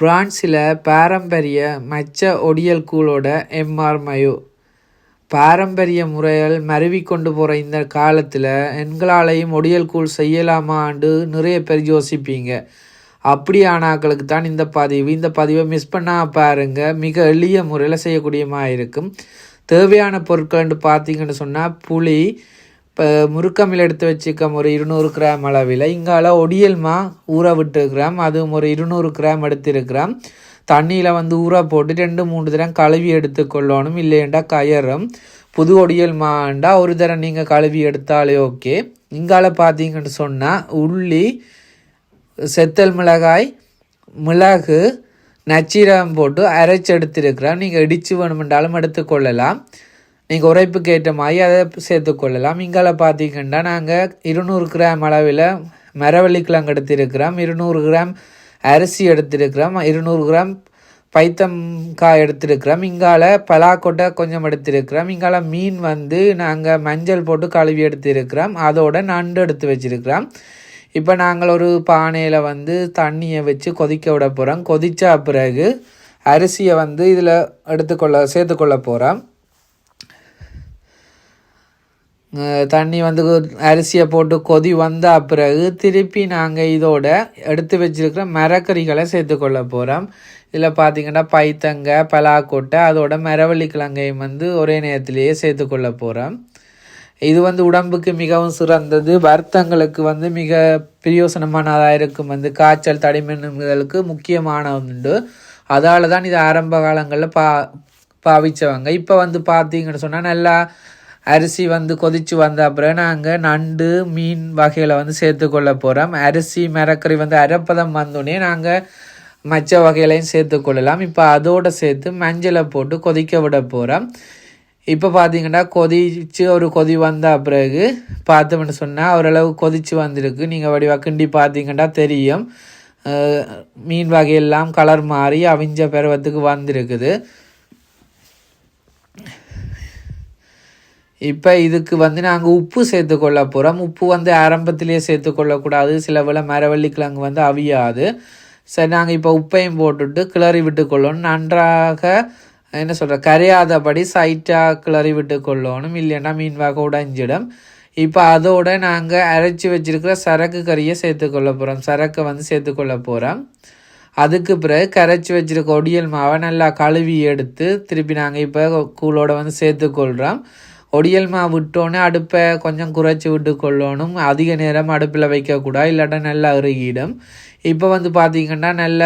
பிரான்ஸில் பாரம்பரிய மச்ச ஒடியல் கூழோட MR mayo. பாரம்பரிய முறையில் மருவி கொண்டு போகிற இந்த காலத்தில் எண்களாலையும் ஒடியல் கூழ் செய்யலாமான்னு நிறைய பேர் யோசிப்பீங்க. அப்படி ஆனாக்களுக்கு தான் இந்த பதிவு. இந்த பதிவை மிஸ் பண்ணால் பாருங்கள் மிக எளிய முறையில் செய்யக்கூடியமாக இருக்கும். தேவையான பொருட்கள்னு பார்த்தீங்கன்னு சொன்னால் புளி இப்போ முறுக்கமில் எடுத்து வச்சுக்க ஒரு இருநூறு கிராம் அளவில் இங்கால ஒடியல்மா ஊற விட்டுருக்கிறோம். அதுவும் ஒரு இருநூறு கிராம் எடுத்திருக்கிறோம். தண்ணியில் வந்து ஊற போட்டு ரெண்டு மூணு தரம் கழுவி எடுத்துக்கொள்ளணும் இல்லையண்டா கயறும். புது ஒடியல் மாண்டா ஒரு தரம் நீங்கள் கழுவி எடுத்தாலே ஓகே. இங்கால பார்த்தீங்கன்னு சொன்னால் உள்ளி செத்தல் மிளகாய் மிளகு நச்சீரகம் போட்டு அரைச்சி எடுத்துருக்கிறோம். நீங்கள் இடித்து வேணுமென்றாலும் எடுத்துக்கொள்ளலாம் நீங்கள் உரைப்புக்கு ஏற்ற மாதிரி அதை சேர்த்துக்கொள்ளலாம். இங்கால பார்த்தீங்கன்னா நாங்கள் இருநூறு கிராம் அளவில் மரவள்ளி கிழங்கு எடுத்திருக்கிறோம் இருநூறு கிராம் அரிசி எடுத்திருக்கிறோம் இருநூறு கிராம் பைத்தம்காய் எடுத்திருக்கிறோம் இங்கால பலாக்கொட்டை கொஞ்சம் எடுத்திருக்கிறோம் இங்கால மீன் வந்து நாங்கள் மஞ்சள் போட்டு கழுவி எடுத்திருக்கிறோம் அதோட நண்டு எடுத்து வச்சிருக்கிறோம். இப்போ நாங்கள் ஒரு பானையில் வந்து தண்ணியை வச்சு கொதிக்க விட போகிறோம் கொதித்த பிறகு அரிசியை வந்து இதில் எடுத்துக்கொள்ள சேர்த்துக்கொள்ள போகிறோம் தண்ணி வந்து அரிசியை போட்டு கொதி வந்த பிறகு திருப்பி நாங்கள் இதோட எடுத்து வச்சிருக்கிற மரக்கறிகளை சேர்த்துக்கொள்ள போகிறோம் இதில் பார்த்தீங்கன்னா பைத்தங்க பலாக்கொட்டை அதோட மரவள்ளி கிழங்கையும் வந்து ஒரே நேரத்திலேயே சேர்த்துக்கொள்ள போகிறோம் இது வந்து உடம்புக்கு மிகவும் சிறந்தது. வருத்தங்களுக்கு வந்து மிக பிரயோசனமானதாக இருக்கும். வந்து காய்ச்சல் தடிமன்களுக்கு முக்கியமான உண்டு அதால் தான் இது ஆரம்ப காலங்களில் பா பாவிச்சவங்க. இப்போ வந்து பார்த்தீங்கன்னு சொன்னால் நல்லா அரிசி வந்து கொதித்து வந்த அப்புறம் நாங்கள் நண்டு மீன் வகையில் வந்து சேர்த்துக்கொள்ள போகிறோம் அரிசி மிரக்கறி வந்து அரைப்பதம் வந்தோடனே நாங்கள் மச்ச வகைகளையும் சேர்த்துக்கொள்ளலாம் இப்போ அதோடு சேர்த்து மஞ்சளை போட்டு கொதிக்க விட போகிறோம் இப்போ பார்த்தீங்கன்னா கொதிச்சு ஒரு கொதி வந்த பிறகு பார்த்தோம்னு சொன்னால் ஓரளவு கொதித்து வந்திருக்கு. நீங்கள் வடிவாக கிண்டி பார்த்தீங்கன்னா தெரியும். மீன் வகையெல்லாம் கலர் மாறி அவிஞ்ச பருவத்துக்கு வந்திருக்குது. இப்போ இதுக்கு வந்து நாங்கள் உப்பு சேர்த்துக்கொள்ள போகிறோம் உப்பு வந்து ஆரம்பத்திலேயே சேர்த்துக்கொள்ளக்கூடாது சில வேளை மரவள்ளி கிழங்கு வந்து அவியாது. சரி நாங்கள் இப்போ உப்பையும் போட்டுட்டு கிளறி விட்டு கொள்ளணும் நன்றாக என்ன சொல்கிற கரையாதபடி சைட்டாக கிளறி விட்டு கொள்ளணும். இல்லைன்னா மீன் வகை உடைஞ்சிடும். இப்போ அதோட நாங்கள் அரைச்சி வச்சுருக்கிற சரக்கு கறியை சேர்த்துக்கொள்ள போகிறோம் சரக்கை வந்து சேர்த்துக்கொள்ள போகிறோம் அதுக்கு பிறகு கரைச்சி வச்சுருக்க ஒடியல் மாவை நல்லா கழுவி எடுத்து திருப்பி நாங்கள் இப்போ கூழோட வந்து சேர்த்துக்கொள்கிறோம் ஒடியல் மாவு விட்டோன்னே அடுப்பை கொஞ்சம் குறைச்சி விட்டு கொள்ளணும். அதிக நேரம் அடுப்பில் வைக்கக்கூடாது இல்லாட்டா நல்லா இறுகிடும். இப்போ வந்து பார்த்திங்கன்னா நல்ல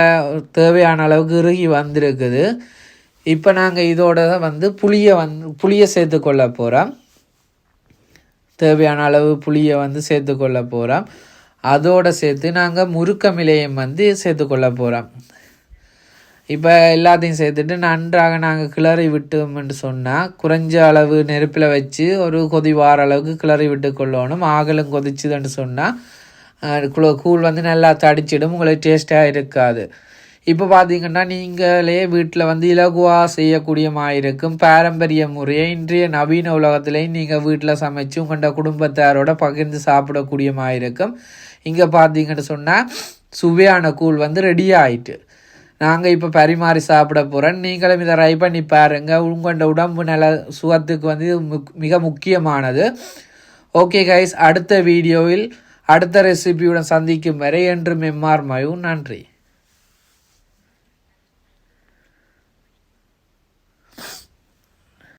தேவையான அளவுக்கு இறுகி வந்திருக்குது. இப்போ நாங்கள் இதோட வந்து புளியை வந்து புளியை சேர்த்து கொள்ள போகிறோம் தேவையான அளவு புளியை வந்து சேர்த்து கொள்ள போகிறோம் அதோடு சேர்த்து நாங்கள் முறுக்கமிலையம் வந்து சேர்த்துக்கொள்ள போகிறோம் இப்போ எல்லாத்தையும் சேர்த்துட்டு நன்றாக நாங்கள் கிளறி விட்டோம்னு சொன்னால் குறைஞ்ச அளவு நெருப்பில் வச்சு ஒரு கொதி வார அளவுக்கு கிளறி விட்டு கொள்ளணும் ஆகலும் கொதிச்சுதுன்னு சொன்னால் கூழ் வந்து நல்லா தடிச்சிடும் உங்களுக்கு டேஸ்ட்டாக இருக்காது. இப்போ பார்த்தீங்கன்னா நீங்களே வீட்டில் வந்து இலகுவாக செய்யக்கூடியமாக இருக்கும். பாரம்பரிய முறையை இன்றைய நவீன உலகத்துலேயும் நீங்கள் வீட்டில் சமைச்சு உங்களோட குடும்பத்தாரோட பகிர்ந்து சாப்பிடக்கூடிய இருக்கும். இங்கே பார்த்தீங்கன்னு சொன்னால் சுவையான கூழ் வந்து ரெடி ஆயிட்டு. நாங்கள் இப்போ பரிமாறி சாப்பிட போகிறோம் நீங்களும் இதை ட்ரை பண்ணி பாருங்கள் உங்களோட உடம்பு நல சுகத்துக்கு வந்து மிக முக்கியமானது. ஓகே கைஸ் அடுத்த வீடியோவில் அடுத்த ரெசிபியுடன் சந்திக்கும் வரை என்று மெம்மார் மயூ நன்றி.